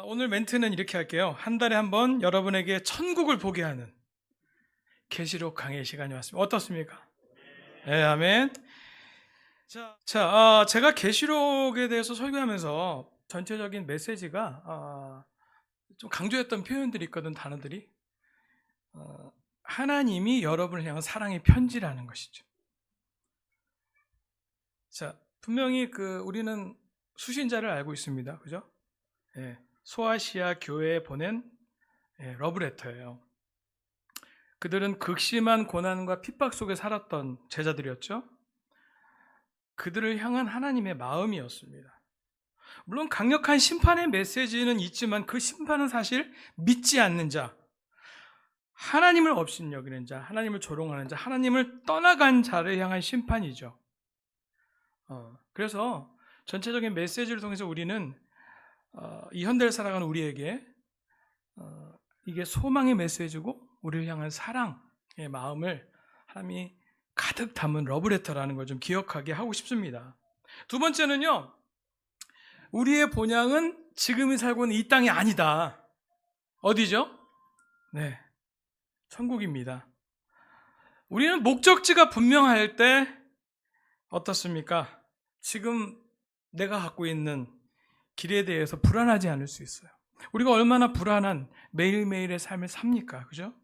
어, 오늘 멘트는 이렇게 할게요. 한 달에 한 번 여러분에게 천국을 보게 하는 계시록 강의 시간이 왔습니다. 어떻습니까? 네, 아멘. 자, 자 어, 제가 계시록에 대해서 설교하면서 전체적인 메시지가 어, 좀 강조했던 표현들이 있거든 단어들이 어, 하나님이 여러분을 향한 사랑의 편지라는 것이죠. 자, 분명히 그 우리는 수신자를 알고 있습니다. 그죠? 예, 소아시아 교회에 보낸 예, 러브레터예요. 그들은 극심한 고난과 핍박 속에 살았던 제자들이었죠. 그들을 향한 하나님의 마음이었습니다. 물론 강력한 심판의 메시지는 있지만 그 심판은 사실 믿지 않는 자, 하나님을 없인 여기는 자, 하나님을 조롱하는 자, 하나님을 떠나간 자를 향한 심판이죠. 어, 그래서 전체적인 메시지를 통해서 우리는 어, 이 현대를 살아가는 우리에게 어, 이게 소망의 메시지고 우리를 향한 사랑의 마음을 하나님이 가득 담은 러브레터라는 걸 좀 기억하게 하고 싶습니다. 두 번째는요, 우리의 본향은 지금이 살고 있는 이 땅이 아니다. 어디죠? 네, 천국입니다. 우리는 목적지가 분명할 때 어떻습니까? 지금 내가 갖고 있는 길에 대해서 불안하지 않을 수 있어요. 우리가 얼마나 불안한 매일매일의 삶을 삽니까? 그죠?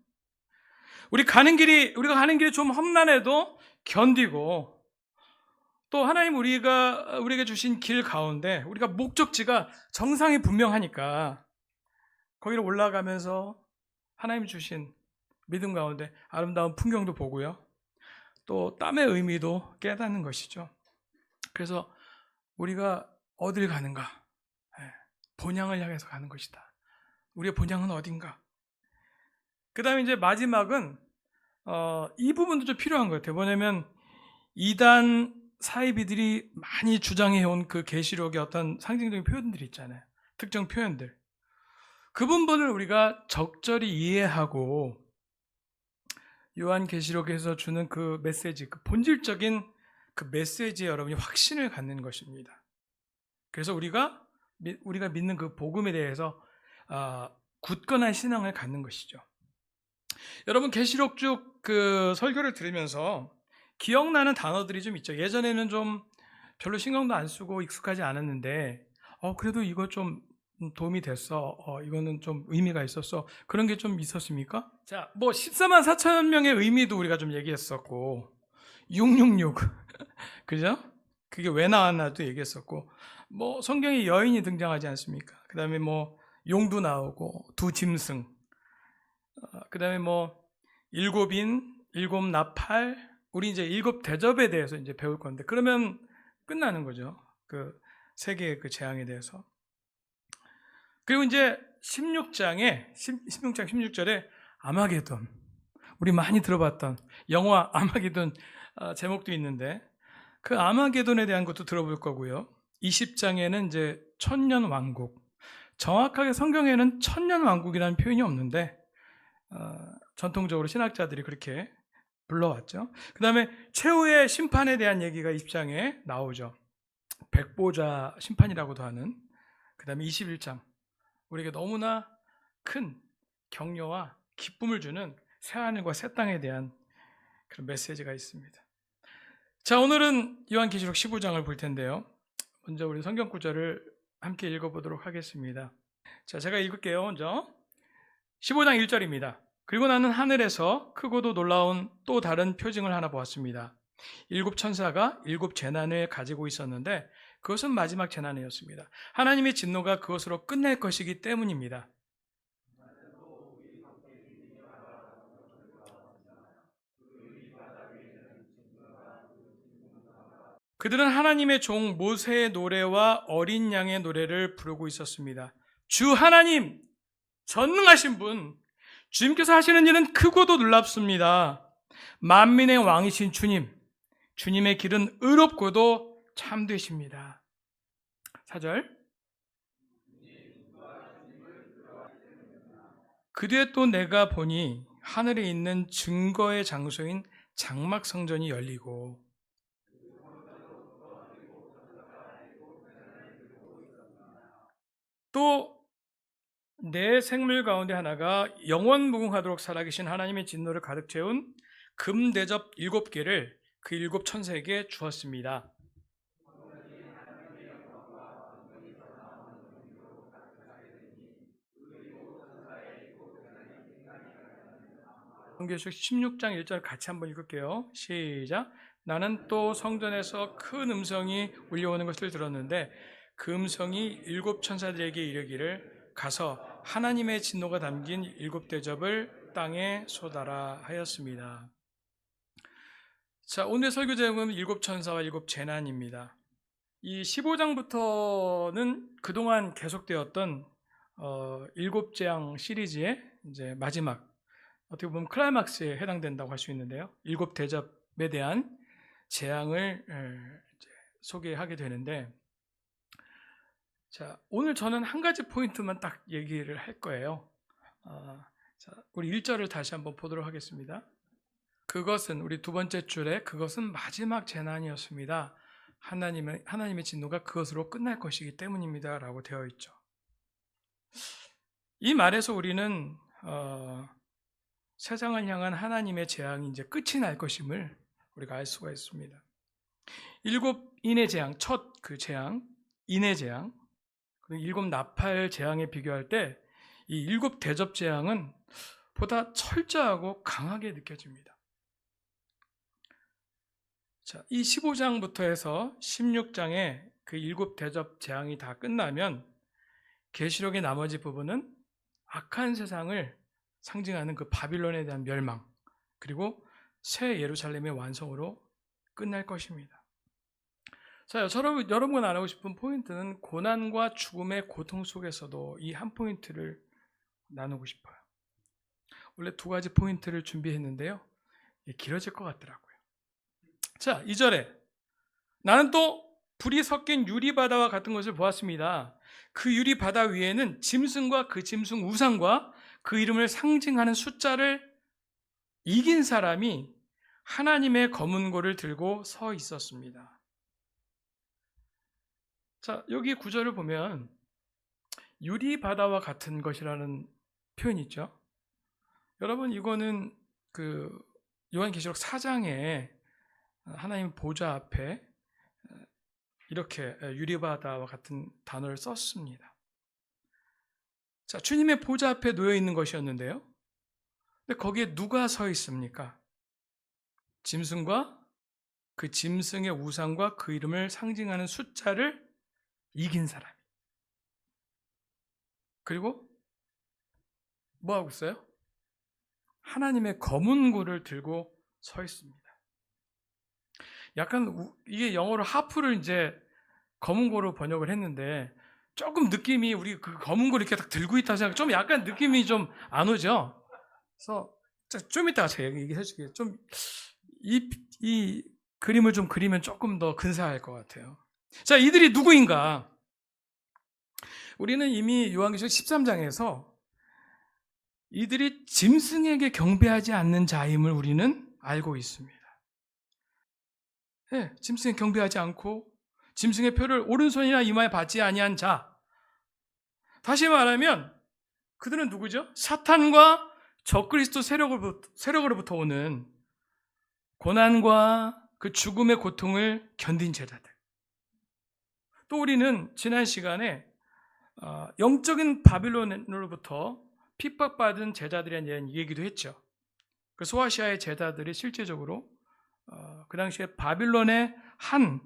우리 가는 길이, 우리가 가는 길이 좀 험난해도 견디고 또 하나님 우리가, 우리에게 주신 길 가운데 우리가 목적지가 정상이 분명하니까 거기를 올라가면서 하나님 주신 믿음 가운데 아름다운 풍경도 보고요. 또 땀의 의미도 깨닫는 것이죠. 그래서 우리가 어딜 가는가? 예, 본향을 향해서 가는 것이다. 우리의 본향은 어딘가? 그 다음에 이제 마지막은, 어, 이 부분도 좀 필요한 것 같아요. 뭐냐면, 이단 사이비들이 많이 주장해온 그 계시록의 어떤 상징적인 표현들이 있잖아요. 특정 표현들. 그 부분을 우리가 적절히 이해하고, 요한 계시록에서 주는 그 메시지, 그 본질적인 그 메시지에 여러분이 확신을 갖는 것입니다. 그래서 우리가 우리가 믿는 그 복음에 대해서 아, 굳건한 신앙을 갖는 것이죠. 여러분 계시록 쭉 그 설교를 들으면서 기억나는 단어들이 좀 있죠. 예전에는 좀 별로 신경도 안 쓰고 익숙하지 않았는데, 어 그래도 이거 좀 도움이 됐어. 어, 이거는 좀 의미가 있었어. 그런 게 좀 있었습니까? 자, 뭐 14만 4천 명의 의미도 우리가 좀 얘기했었고, 666 그죠? 그게 왜 나왔나도 얘기했었고, 뭐 성경에 여인이 등장하지 않습니까? 그 다음에 뭐 용도 나오고 두 짐승, 어, 그 다음에 뭐 일곱인, 일곱 나팔, 우리 이제 일곱 대접에 대해서 이제 배울 건데 그러면 끝나는 거죠. 그 세계의 그 재앙에 대해서. 그리고 이제 16장에 16장 16절에 아마게돈 우리 많이 들어봤던 영화 아마게돈 어, 제목도 있는데 그 아마게돈에 대한 것도 들어볼 거고요. 20장에는 이제 천년 왕국. 정확하게 성경에는 천년 왕국이라는 표현이 없는데 어, 전통적으로 신학자들이 그렇게 불러왔죠. 그 다음에 최후의 심판에 대한 얘기가 20장에 나오죠. 백보자 심판이라고도 하는. 그 다음에 21장. 우리에게 너무나 큰 격려와 기쁨을 주는 새하늘과 새 땅에 대한 그런 메시지가 있습니다. 자, 오늘은 요한계시록 15장을 볼 텐데요. 먼저 우리 성경 구절을 함께 읽어보도록 하겠습니다. 자, 제가 읽을게요. 먼저 15장 1절입니다. 그리고 나는 하늘에서 크고도 놀라운 또 다른 표징을 하나 보았습니다. 일곱 천사가 일곱 재난을 가지고 있었는데 그것은 마지막 재난이었습니다. 하나님의 진노가 그것으로 끝낼 것이기 때문입니다. 그들은 하나님의 종 모세의 노래와 어린 양의 노래를 부르고 있었습니다. 주 하나님, 전능하신 분, 주님께서 하시는 일은 크고도 놀랍습니다. 만민의 왕이신 주님, 주님의 길은 의롭고도 참되십니다. 4절. 그 뒤에 또 내가 보니 하늘에 있는 증거의 장소인 장막 성전이 열리고 또 내 생물 가운데 하나가 영원 무궁하도록 살아계신 하나님의 진노를 가득 채운 금 대접 일곱 개를 그 일곱 천사에게 주었습니다. 성경書 16장 1절 같이 한번 읽을게요. 시작. 나는 또 성전에서 큰 음성이 울려오는 것을 들었는데 그 음성이 일곱 천사들에게 이르기를 가서 하나님의 진노가 담긴 일곱 대접을 땅에 쏟아라 하였습니다. 자, 오늘 설교 제목은 일곱 천사와 일곱 재난입니다. 이 15장부터는 그동안 계속되었던 어, 일곱 재앙 시리즈의 이제 마지막 어떻게 보면 클라이막스에 해당된다고 할 수 있는데요. 일곱 대접에 대한 재앙을 소개하게 되는데 자, 오늘 저는 한 가지 포인트만 딱 얘기를 할 거예요. 어, 자, 우리 1절을 다시 한번 보도록 하겠습니다. 그것은 우리 두 번째 줄에 그것은 마지막 재난이었습니다. 하나님의 하나님의 진노가 그것으로 끝날 것이기 때문입니다라고 되어 있죠. 이 말에서 우리는 어, 세상을 향한 하나님의 재앙이 이제 끝이 날 것임을 우리가 알 수가 있습니다. 일곱 인의 재앙, 첫 그 재앙, 인의 재앙, 일곱 나팔 재앙에 비교할 때 이 일곱 대접 재앙은 보다 철저하고 강하게 느껴집니다. 자, 이 15장부터 해서 16장에 그 일곱 대접 재앙이 다 끝나면 계시록의 나머지 부분은 악한 세상을 상징하는 그 바빌론에 대한 멸망 그리고 새 예루살렘의 완성으로 끝날 것입니다. 자, 여러분, 여러분과 나누고 싶은 포인트는 고난과 죽음의 고통 속에서도 이 한 포인트를 나누고 싶어요. 원래 두 가지 포인트를 준비했는데요. 길어질 것 같더라고요. 자, 2절에 나는 또 불이 섞인 유리바다와 같은 것을 보았습니다. 그 유리바다 위에는 짐승과 그 짐승 우상과 그 이름을 상징하는 숫자를 이긴 사람이 하나님의 검은 고를 들고 서 있었습니다. 자, 여기 구절을 보면 유리 바다와 같은 것이라는 표현이 있죠. 여러분 이거는 그 요한계시록 4장에 하나님 보좌 앞에 이렇게 유리 바다와 같은 단어를 썼습니다. 자, 주님의 보좌 앞에 놓여 있는 것이었는데요. 근데 거기에 누가 서 있습니까? 짐승과 그 짐승의 우상과 그 이름을 상징하는 숫자를 이긴 사람. 그리고 뭐 하고 있어요? 하나님의 검은 고를 들고 서 있습니다. 약간 이게 영어로 하프를 이제 검은 고로 번역을 했는데 조금 느낌이 우리 그 검은 걸 이렇게 딱 들고 있다 생각 좀 약간 느낌이 좀 안 오죠. 그래서 좀 이따가 제가 얘기해 줄게요. 좀이 이 그림을 좀 그리면 조금 더 근사할 것 같아요. 자, 이들이 누구인가? 우리는 이미 요한계시록 13장에서 이들이 짐승에게 경배하지 않는 자임을 우리는 알고 있습니다. 네, 짐승에 경배하지 않고 짐승의 표를 오른손이나 이마에 받지 아니한 자. 다시 말하면 그들은 누구죠? 사탄과 적그리스도 세력으로부터, 세력으로부터 오는 고난과 그 죽음의 고통을 견딘 제자들. 또 우리는 지난 시간에 어, 영적인 바빌론으로부터 핍박받은 제자들에 대한 얘기도 했죠. 그 소아시아의 제자들이 실제적으로 어, 그 당시에 바빌론의 한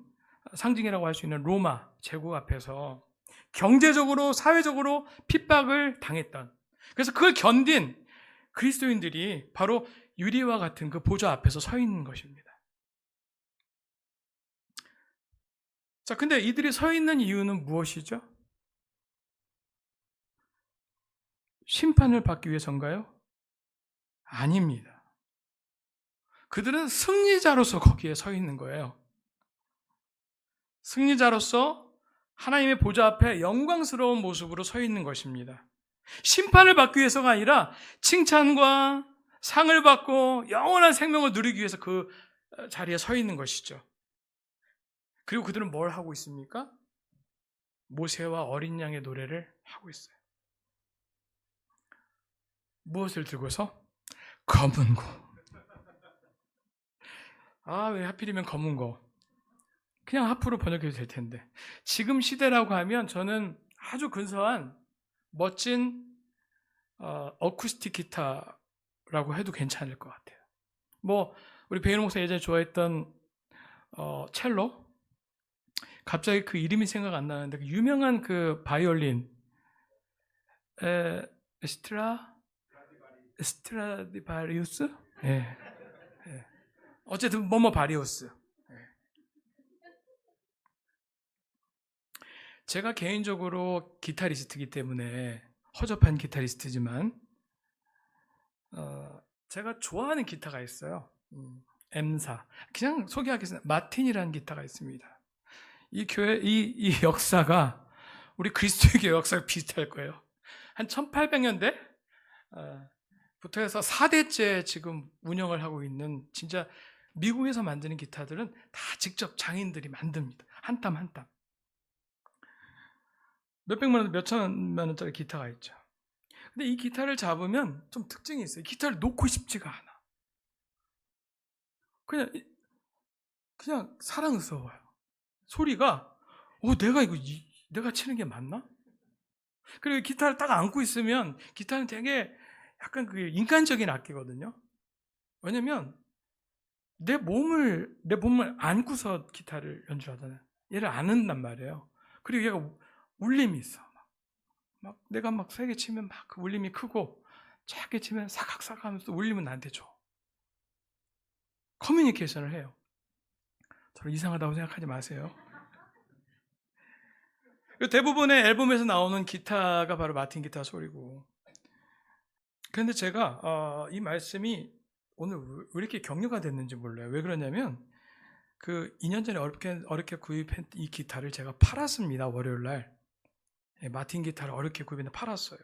상징이라고 할 수 있는 로마 제국 앞에서 경제적으로 사회적으로 핍박을 당했던 그래서 그걸 견딘 그리스도인들이 바로 유리와 같은 그 보좌 앞에서 서 있는 것입니다. 자, 근데 이들이 서 있는 이유는 무엇이죠? 심판을 받기 위해서인가요? 아닙니다. 그들은 승리자로서 거기에 서 있는 거예요. 승리자로서 하나님의 보좌 앞에 영광스러운 모습으로 서 있는 것입니다. 심판을 받기 위해서가 아니라 칭찬과 상을 받고 영원한 생명을 누리기 위해서 그 자리에 서 있는 것이죠. 그리고 그들은 뭘 하고 있습니까? 모세와 어린 양의 노래를 하고 있어요. 무엇을 들고서 검은 거. 아, 왜 하필이면 검은 거? 그냥 하프로 번역해도 될 텐데. 지금 시대라고 하면 저는 아주 근사한 멋진 어, 어쿠스틱 기타라고 해도 괜찮을 것 같아요. 뭐 우리 배인호 목사 예전에 좋아했던 어, 첼로 갑자기 그 이름이 생각 안 나는데 그 유명한 그 바이올린 에, 스트라 스트라디바리우스? 예. 예. 어쨌든 뭐뭐 바리우스. 예. 제가 개인적으로 기타리스트이기 때문에 허접한 기타리스트지만 어, 제가 좋아하는 기타가 있어요. 음, M사. 그냥 소개하겠습니다. 마틴이라는 기타가 있습니다. 이 교회 이, 이 역사가 우리 그리스도의 역사가 비슷할 거예요. 한 1800년대 어, 부터 해서 4대째 지금 운영을 하고 있는 진짜 미국에서 만드는 기타들은 다 직접 장인들이 만듭니다. 한 땀 한 땀. 몇백만 원, 몇천만 원짜리 기타가 있죠. 근데 이 기타를 잡으면 좀 특징이 있어요. 기타를 놓고 싶지가 않아. 그냥 이- 그냥 사랑스러워요. 소리가 어 내가 이거 이- 내가 치는 게 맞나? 그리고 기타를 딱 안고 있으면 기타는 되게 약간 그 인간적인 악기거든요. 왜냐면 내 몸을 내 몸을 안고서 기타를 연주하잖아요. 얘를 안는단 말이에요. 그리고 얘가 우- 울림이 있어. 막, 막 내가 막 세게 치면 막 그 울림이 크고 작게 치면 사각사각 하면서 울림은 나한테 줘. 커뮤니케이션을 해요. 저를 이상하다고 생각하지 마세요. 대부분의 앨범에서 나오는 기타가 바로 마틴 기타 소리고. 그런데 제가 어, 이 말씀이 오늘 왜 이렇게 격려가 됐는지 몰라요. 왜 그러냐면 그 2년 전에 어렵게 어렵게 구입한 이 기타를 제가 팔았습니다. 월요일 날. 예, 마틴 기타를 어렵게 구입해서 팔았어요.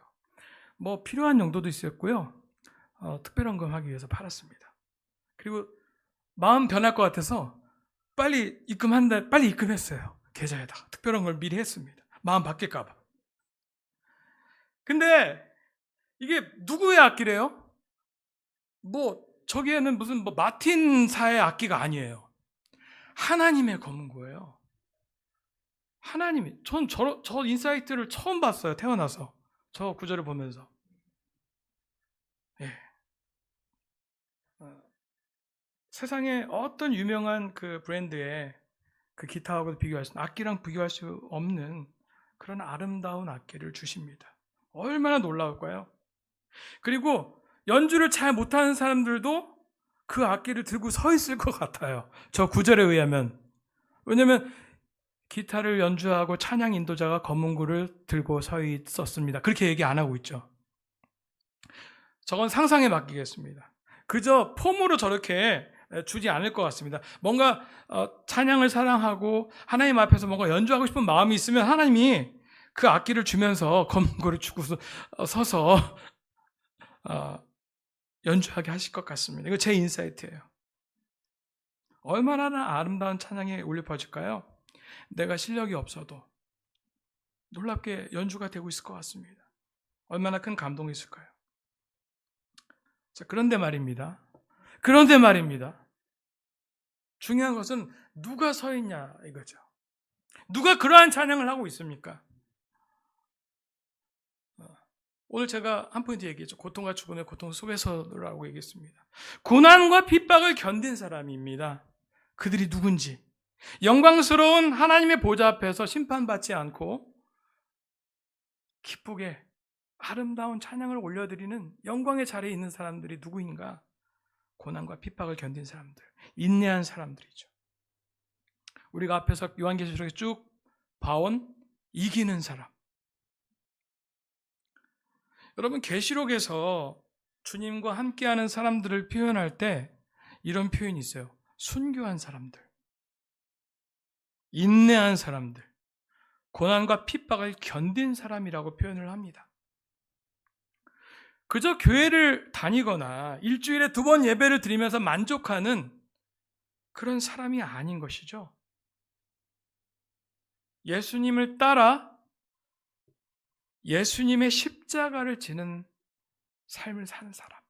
뭐 필요한 용도도 있었고요. 어, 특별헌금 하기 위해서 팔았습니다. 그리고 마음 변할 것 같아서 빨리 입금한다, 빨리 입금했어요. 계좌에다가 특별헌금을 미리 했습니다. 마음 바뀔까봐. 근데 이게 누구의 악기래요? 뭐 저기에는 무슨 뭐 마틴사의 악기가 아니에요. 하나님의 검은 거예요. 하나님이 전 저, 저 인사이트를 처음 봤어요. 태어나서 저 구절을 보면서. 예. 어, 세상에 어떤 유명한 그 브랜드의 그 기타하고 비교할 수 악기랑 비교할 수 없는 그런 아름다운 악기를 주십니다. 얼마나 놀라울까요? 그리고 연주를 잘 못하는 사람들도 그 악기를 들고 서 있을 것 같아요. 저 구절에 의하면. 왜냐면 기타를 연주하고 찬양 인도자가 검은구를 들고 서 있었습니다. 그렇게 얘기 안 하고 있죠. 저건 상상에 맡기겠습니다. 그저 폼으로 저렇게 주지 않을 것 같습니다. 뭔가 어, 찬양을 사랑하고 하나님 앞에서 뭔가 연주하고 싶은 마음이 있으면 하나님이 그 악기를 주면서 검은구를 주고 서서 어, 연주하게 하실 것 같습니다. 이거 제 인사이트예요. 얼마나 아름다운 찬양이 울려 퍼질까요? 내가 실력이 없어도 놀랍게 연주가 되고 있을 것 같습니다. 얼마나 큰 감동이 있을까요? 자, 그런데 말입니다. 그런데 말입니다. 중요한 것은 누가 서 있냐 이거죠. 누가 그러한 찬양을 하고 있습니까? 오늘 제가 한 포인트 얘기했죠. 고통과 죽음의 고통 속에서라고 얘기했습니다. 고난과 핍박을 견딘 사람입니다. 그들이 누군지. 영광스러운 하나님의 보좌 앞에서 심판받지 않고 기쁘게 아름다운 찬양을 올려드리는 영광의 자리에 있는 사람들이 누구인가? 고난과 핍박을 견딘 사람들, 인내한 사람들이죠. 우리가 앞에서 요한계시록에 쭉 봐온 이기는 사람. 여러분 계시록에서 주님과 함께하는 사람들을 표현할 때 이런 표현이 있어요. 순교한 사람들, 인내한 사람들, 고난과 핍박을 견딘 사람이라고 표현을 합니다. 그저 교회를 다니거나 일주일에 두 번 예배를 드리면서 만족하는 그런 사람이 아닌 것이죠. 예수님을 따라 예수님의 십자가를 지는 삶을 사는 사람.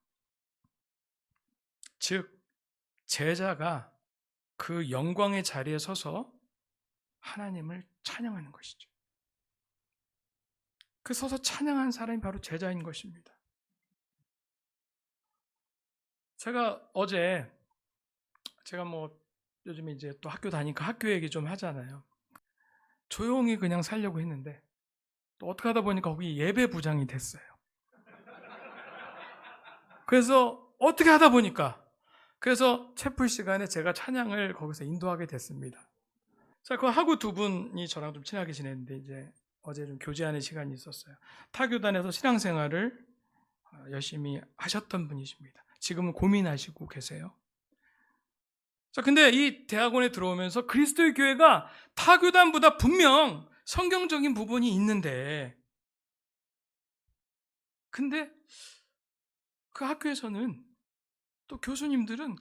즉, 제자가 그 영광의 자리에 서서 하나님을 찬양하는 것이죠. 그 서서 찬양한 사람이 바로 제자인 것입니다. 제가 어제 제가 뭐 요즘에 이제 또 학교 다니까 학교 얘기 좀 하잖아요. 조용히 그냥 살려고 했는데 또 어떻게 하다 보니까 거기 예배 부장이 됐어요. 그래서 어떻게 하다 보니까 그래서 채플 시간에 제가 찬양을 거기서 인도하게 됐습니다. 자, 그 하고 두 분이 저랑 좀 친하게 지냈는데 이제 어제 좀 교제하는 시간이 있었어요. 타교단에서 신앙생활을 어, 열심히 하셨던 분이십니다. 지금은 고민하시고 계세요. 자, 근데 이 대학원에 들어오면서 그리스도의 교회가 타교단보다 분명 성경적인 부분이 있는데, 근데 그 학교에서는 또 교수님들은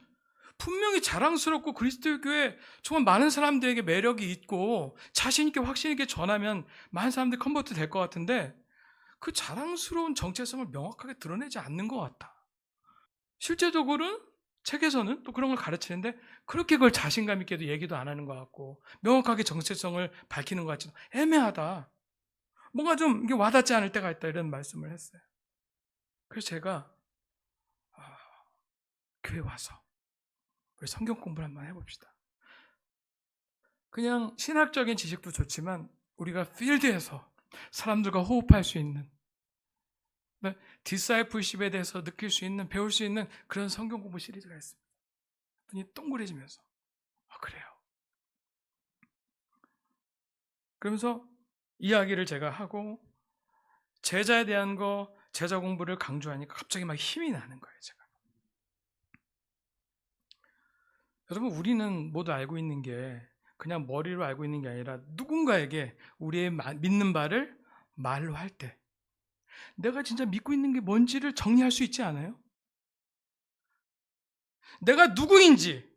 분명히 자랑스럽고 그리스도의 교회 정말 많은 사람들에게 매력이 있고 자신있게 확신있게 전하면 많은 사람들이 컨버트 될 것 같은데 그 자랑스러운 정체성을 명확하게 드러내지 않는 것 같다. 실제적으로는 책에서는 또 그런 걸 가르치는데 그렇게 그걸 자신감 있게도 얘기도 안 하는 것 같고 명확하게 정체성을 밝히는 것 같지도 애매하다. 뭔가 좀 이게 와닿지 않을 때가 있다 이런 말씀을 했어요. 그래서 제가 아, 교회 와서 우리 성경 공부를 한번 해봅시다. 그냥 신학적인 지식도 좋지만 우리가 필드에서 사람들과 호흡할 수 있는 네, 디사이플십에 대해서 느낄 수 있는 배울 수 있는 그런 성경 공부 시리즈가 있습니다. 눈이 동그래지면서 아 그래요. 그러면서 이야기를 제가 하고 제자에 대한 거 제자 공부를 강조하니까 갑자기 막 힘이 나는 거예요, 제가. 여러분 우리는 모두 알고 있는 게 그냥 머리로 알고 있는 게 아니라 누군가에게 우리의 믿는 바를 말로 할 때 내가 진짜 믿고 있는 게 뭔지를 정리할 수 있지 않아요? 내가 누구인지,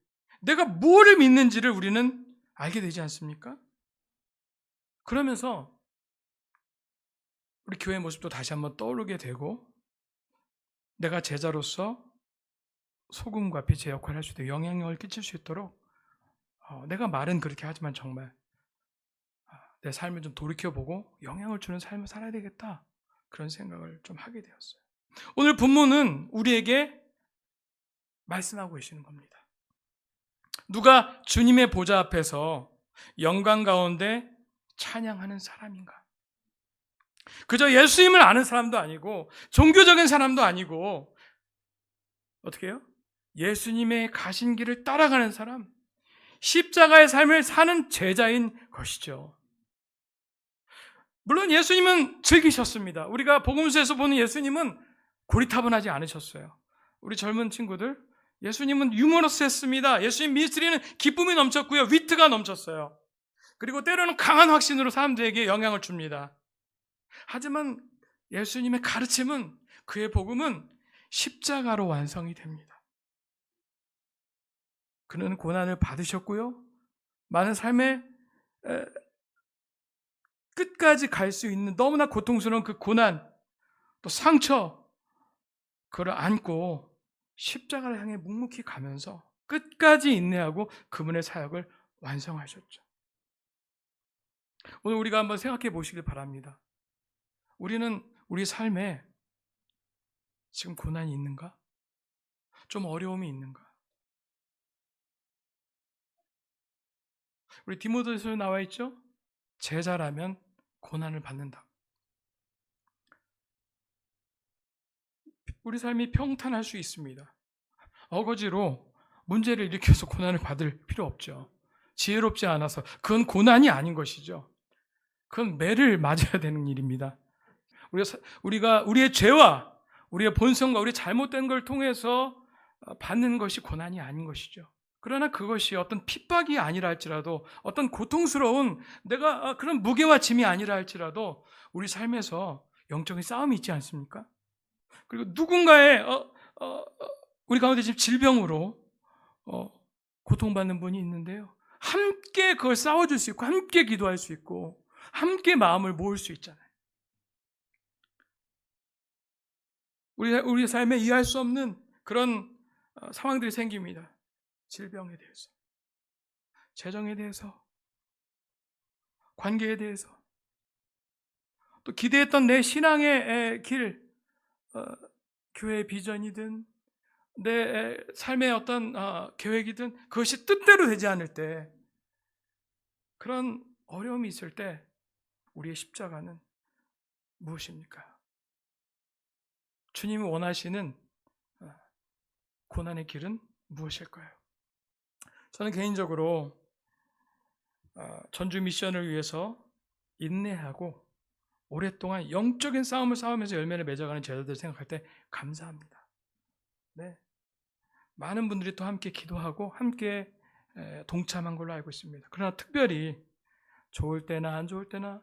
내가 뭐를 믿는지를 우리는 알게 되지 않습니까? 그러면서 우리 교회 모습도 다시 한번 떠오르게 되고 내가 제자로서 소금과 빛의 역할을 할 수 있도록 영향력을 끼칠 수 있도록 어, 내가 말은 그렇게 하지만 정말 아, 내 삶을 좀 돌이켜보고 영향을 주는 삶을 살아야 되겠다 그런 생각을 좀 하게 되었어요. 오늘 본문은 우리에게 말씀하고 계시는 겁니다. 누가 주님의 보좌 앞에서 영광 가운데 찬양하는 사람인가? 그저 예수님을 아는 사람도 아니고 종교적인 사람도 아니고 어떻게 해요? 예수님의 가신 길을 따라가는 사람, 십자가의 삶을 사는 제자인 것이죠. 물론 예수님은 즐기셨습니다. 우리가 복음서에서 보는 예수님은 고리타분하지 않으셨어요. 우리 젊은 친구들, 예수님은 유머러스했습니다. 예수님 미스트리는 기쁨이 넘쳤고요. 위트가 넘쳤어요. 그리고 때로는 강한 확신으로 사람들에게 영향을 줍니다. 하지만 예수님의 가르침은 그의 복음은 십자가로 완성이 됩니다. 그는 고난을 받으셨고요. 많은 삶의 끝까지 갈 수 있는 너무나 고통스러운 그 고난, 또 상처, 그걸 안고 십자가를 향해 묵묵히 가면서 끝까지 인내하고 그분의 사역을 완성하셨죠. 오늘 우리가 한번 생각해 보시길 바랍니다. 우리는 우리 삶에 지금 고난이 있는가? 좀 어려움이 있는가? 우리 디모데서에 나와 있죠? 제자라면 고난을 받는다. 우리 삶이 평탄할 수 있습니다. 어거지로 문제를 일으켜서 고난을 받을 필요 없죠. 지혜롭지 않아서 그건 고난이 아닌 것이죠. 그건 매를 맞아야 되는 일입니다. 우리가 우리의 죄와 우리의 본성과 우리 잘못된 걸 통해서 받는 것이 고난이 아닌 것이죠. 그러나 그것이 어떤 핍박이 아니라 할지라도 어떤 고통스러운 내가 그런 무게와 짐이 아니라 할지라도 우리 삶에서 영적인 싸움이 있지 않습니까? 그리고 누군가의 어, 어, 어, 우리 가운데 지금 질병으로 어, 고통받는 분이 있는데요. 함께 그걸 싸워줄 수 있고 함께 기도할 수 있고 함께 마음을 모을 수 있잖아요. 우리 우리 삶에 이해할 수 없는 그런 어, 상황들이 생깁니다. 질병에 대해서, 재정에 대해서, 관계에 대해서, 또 기대했던 내 신앙의 에, 길, 어, 교회의 비전이든 내 에, 삶의 어떤 어, 계획이든 그것이 뜻대로 되지 않을 때 그런 어려움이 있을 때 우리의 십자가는 무엇입니까? 주님이 원하시는 어, 고난의 길은 무엇일까요? 저는 개인적으로 어, 전주 미션을 위해서 인내하고 오랫동안 영적인 싸움을 싸우면서 열매를 맺어가는 제자들 생각할 때 감사합니다. 네. 많은 분들이 또 함께 기도하고 함께 에, 동참한 걸로 알고 있습니다. 그러나 특별히 좋을 때나 안 좋을 때나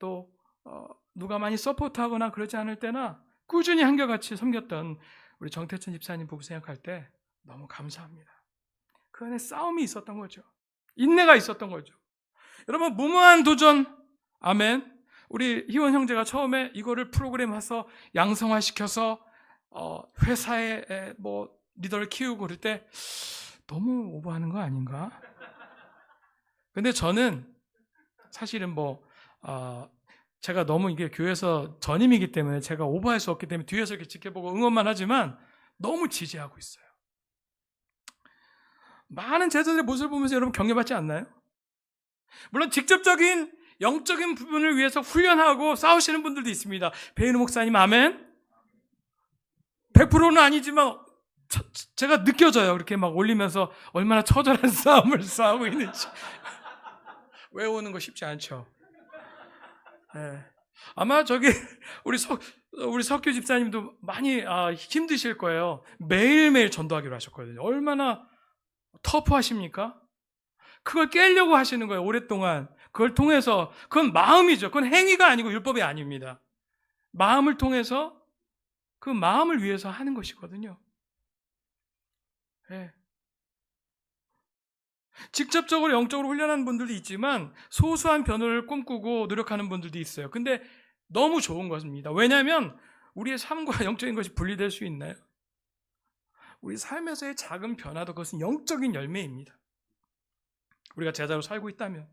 또 어, 누가 많이 서포트하거나 그러지 않을 때나 꾸준히 한결같이 섬겼던 우리 정태천 집사님 부부 생각할 때 너무 감사합니다. 그 안에 싸움이 있었던 거죠. 인내가 있었던 거죠. 여러분 무모한 도전 아멘. 우리 희원 형제가 처음에 이거를 프로그램 해서 양성화 시켜서 어, 회사에 에, 뭐 리더를 키우고 그럴 때 너무 오버하는 거 아닌가? 근데 저는 사실은 뭐 어, 제가 너무 이게 교회에서 전임이기 때문에 제가 오버할 수 없기 때문에 뒤에서 이렇게 지켜보고 응원만 하지만 너무 지지하고 있어요. 많은 제자들의 모습을 보면서 여러분 격려받지 않나요? 물론 직접적인 영적인 부분을 위해서 훈련하고 싸우시는 분들도 있습니다. 배인우 목사님 아멘. 100%는 아니지만 처- 제가 느껴져요. 이렇게 막 올리면서 얼마나 처절한 싸움을 싸우고 있는지 외우는 거 쉽지 않죠. 예. 아마 저기 우리 석 우리 석규 집사님도 많이 아, 힘드실 거예요. 매일매일 전도하기로 하셨거든요. 얼마나 터프하십니까? 그걸 깨려고 하시는 거예요. 오랫동안. 그걸 통해서 그건 마음이죠. 그건 행위가 아니고 율법이 아닙니다. 마음을 통해서 그 마음을 위해서 하는 것이거든요. 예. 직접적으로 영적으로 훈련하는 분들도 있지만 소수한 변호를 꿈꾸고 노력하는 분들도 있어요. 근데 너무 좋은 것입니다. 왜냐하면 우리의 삶과 영적인 것이 분리될 수 있나요? 우리 삶에서의 작은 변화도 그것은 영적인 열매입니다. 우리가 제자로 살고 있다면.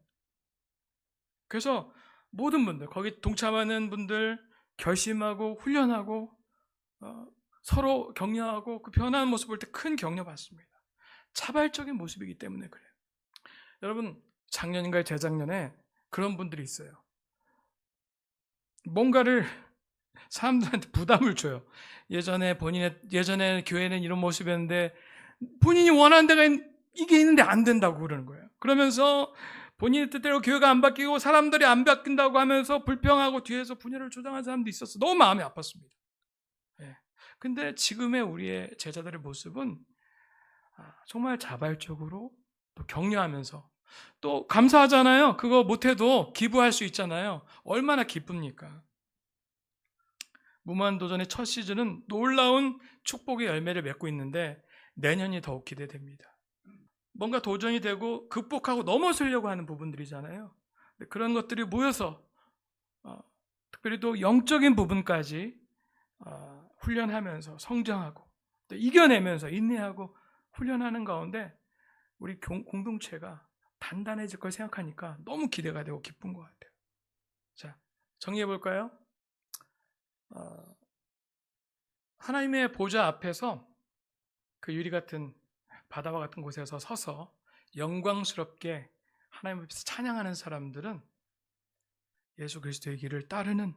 그래서 모든 분들, 거기 동참하는 분들, 결심하고 훈련하고 어, 서로 격려하고 그 변하는 모습 볼 때 큰 격려 받습니다. 차발적인 모습이기 때문에 그래요. 여러분 작년인가 재작년에 그런 분들이 있어요. 뭔가를 사람들한테 부담을 줘요. 예전에 본인의 예전에 교회는 이런 모습이었는데 본인이 원하는 데가 있- 이게 있는데 안 된다고 그러는 거예요. 그러면서 본인의 뜻대로 교회가 안 바뀌고 사람들이 안 바뀐다고 하면서 불평하고 뒤에서 분열을 조장한 사람도 있었어. 너무 마음이 아팠습니다. 예. 근데 지금의 우리의 제자들의 모습은 아, 정말 자발적으로 또 격려하면서 또 감사하잖아요. 그거 못해도 기부할 수 있잖아요. 얼마나 기쁩니까? 무한도전의 첫 시즌은 놀라운 축복의 열매를 맺고 있는데 내년이 더욱 기대됩니다. 뭔가 도전이 되고 극복하고 넘어서려고 하는 부분들이잖아요. 그런 것들이 모여서 어, 특별히 또 영적인 부분까지 어, 훈련하면서 성장하고 또 이겨내면서 인내하고 훈련하는 가운데 우리 공- 공동체가 단단해질 걸 생각하니까 너무 기대가 되고 기쁜 것 같아요. 자, 정리해 볼까요? 어, 하나님의 보좌 앞에서 그 유리 같은 바다와 같은 곳에서 서서 영광스럽게 하나님 앞에서 찬양하는 사람들은 예수 그리스도의 길을 따르는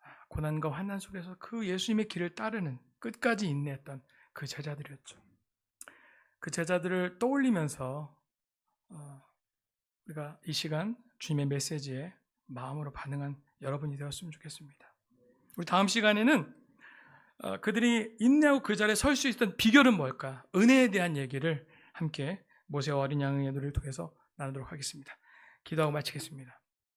아, 고난과 환난 속에서 그 예수님의 길을 따르는 끝까지 인내했던 그 제자들이었죠. 그 제자들을 떠올리면서 어, 우리가 이 시간 주님의 메시지에 마음으로 반응한 여러분이 되었으면 좋겠습니다. 우리 다음 시간에는 어, 그들이 인내하고 그 자리에 설 수 있었던 비결은 뭘까? 은혜에 대한 얘기를 함께 모세와 어린 양의 노래를 통해서 나누도록 하겠습니다. 기도하고 마치겠습니다.